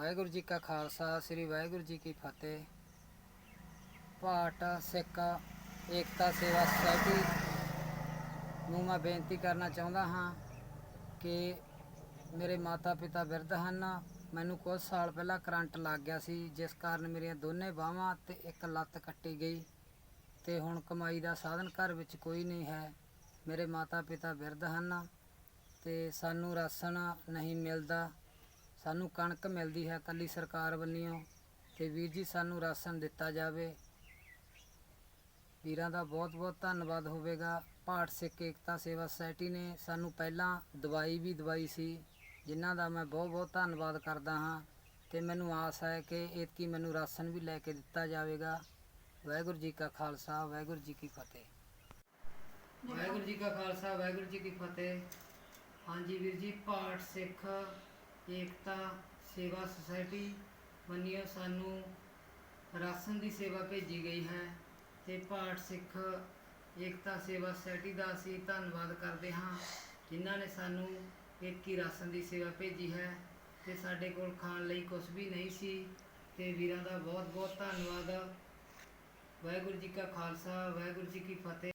ਵਾਹਿਗੁਰੂ ਜੀ ਕਾ ਖਾਲਸਾ, ਸ੍ਰੀ ਵਾਹਿਗੁਰੂ ਜੀ ਕੀ ਫਤਿਹ। ਭਾਟ ਸਿੱਖ, ਏਕਤਾ, ਸੇਵਾ, ਸੁਸਾਇਟੀ ਨੂੰ ਮੈਂ ਬੇਨਤੀ ਕਰਨਾ ਚਾਹੁੰਦਾ ਹਾਂ ਕਿ ਮੇਰੇ ਮਾਤਾ ਪਿਤਾ ਬਿਰਧ ਹਨ। ਮੈਨੂੰ ਕੁਝ ਸਾਲ ਪਹਿਲਾਂ ਕਰੰਟ ਲੱਗ ਗਿਆ ਸੀ, ਜਿਸ ਕਾਰਨ ਮੇਰੀਆਂ ਦੋਨੇ ਬਾਹਾਂ ਤੇ ਇੱਕ ਲੱਤ ਕੱਟੀ ਗਈ ਤੇ ਹੁਣ ਕਮਾਈ ਦਾ ਸਾਧਨ ਘਰ ਵਿੱਚ ਕੋਈ ਨਹੀਂ ਹੈ। ਮੇਰੇ ਮਾਤਾ ਪਿਤਾ ਬਿਰਧ ਹਨ ਤੇ ਸਾਨੂੰ ਰਾਸ਼ਨ ਨਹੀਂ ਮਿਲਦਾ। ਸਾਨੂੰ ਕਣਕ ਮਿਲਦੀ ਹੈ ਕੱਲੀ ਸਰਕਾਰ ਵੱਲੋਂ ਤੇ ਵੀਰ ਜੀ ਸਾਨੂੰ ਰਾਸ਼ਨ ਦਿੱਤਾ ਜਾਵੇ। ਵੀਰਾਂ ਦਾ ਬਹੁਤ ਬਹੁਤ ਧੰਨਵਾਦ ਹੋਵੇਗਾ। ਭਾਟ ਸਿੱਖ ਏਕਤਾ ਸੇਵਾ ਸੁਸਾਇਟੀ ਨੇ ਸਾਨੂੰ ਪਹਿਲਾਂ ਦਵਾਈ ਵੀ ਦਵਾਈ ਸੀ, ਜਿਨ੍ਹਾਂ ਦਾ ਮੈਂ ਬਹੁਤ ਬਹੁਤ ਧੰਨਵਾਦ ਕਰਦਾ ਹਾਂ ਤੇ ਮੈਨੂੰ ਆਸ ਹੈ ਕਿ ਇਤਕੀ ਮੈਨੂੰ ਰਾਸ਼ਨ ਵੀ ਲੈ ਕੇ ਦਿੱਤਾ ਜਾਵੇਗਾ। ਵਾਹਿਗੁਰੂ ਜੀ ਕਾ ਖਾਲਸਾ, ਵਾਹਿਗੁਰੂ ਜੀ ਕੀ ਫਤਿਹ। ਵਾਹਿਗੁਰੂ ਜੀ ਕਾ ਖਾਲਸਾ, ਵਾਹਿਗੁਰੂ ਜੀ ਕੀ ਫਤਿਹ। ਹਾਂਜੀ ਵੀਰ ਜੀ, ਪਾਠ ਸਿੱਖ ਏਕਤਾ ਸੇਵਾ ਸੁਸਾਇਟੀ ਮੰਨਿਓ ਸਾਨੂੰ ਰਾਸ਼ਨ ਦੀ ਸੇਵਾ ਭੇਜੀ ਗਈ ਹੈ ਤੇ ਭਾਟ ਸਿੱਖ ਏਕਤਾ ਸੇਵਾ ਸੁਸਾਇਟੀ ਦਾ ਅਸੀਂ ਧੰਨਵਾਦ ਕਰਦੇ ਹਾਂ, ਜਿਨ੍ਹਾਂ ਨੇ ਸਾਨੂੰ ਏਕੀ ਰਾਸ਼ਨ ਦੀ ਸੇਵਾ ਭੇਜੀ ਹੈ ਤੇ ਸਾਡੇ ਕੋਲ ਖਾਣ ਲਈ ਕੁਝ ਵੀ ਨਹੀਂ ਸੀ ਤੇ ਵੀਰਾਂ ਦਾ ਬਹੁਤ ਬਹੁਤ ਧੰਨਵਾਦ। ਵਾਹਿਗੁਰੂ ਜੀ ਕਾ ਖਾਲਸਾ, ਵਾਹਿਗੁਰੂ ਜੀ ਕੀ ਫਤਿਹ।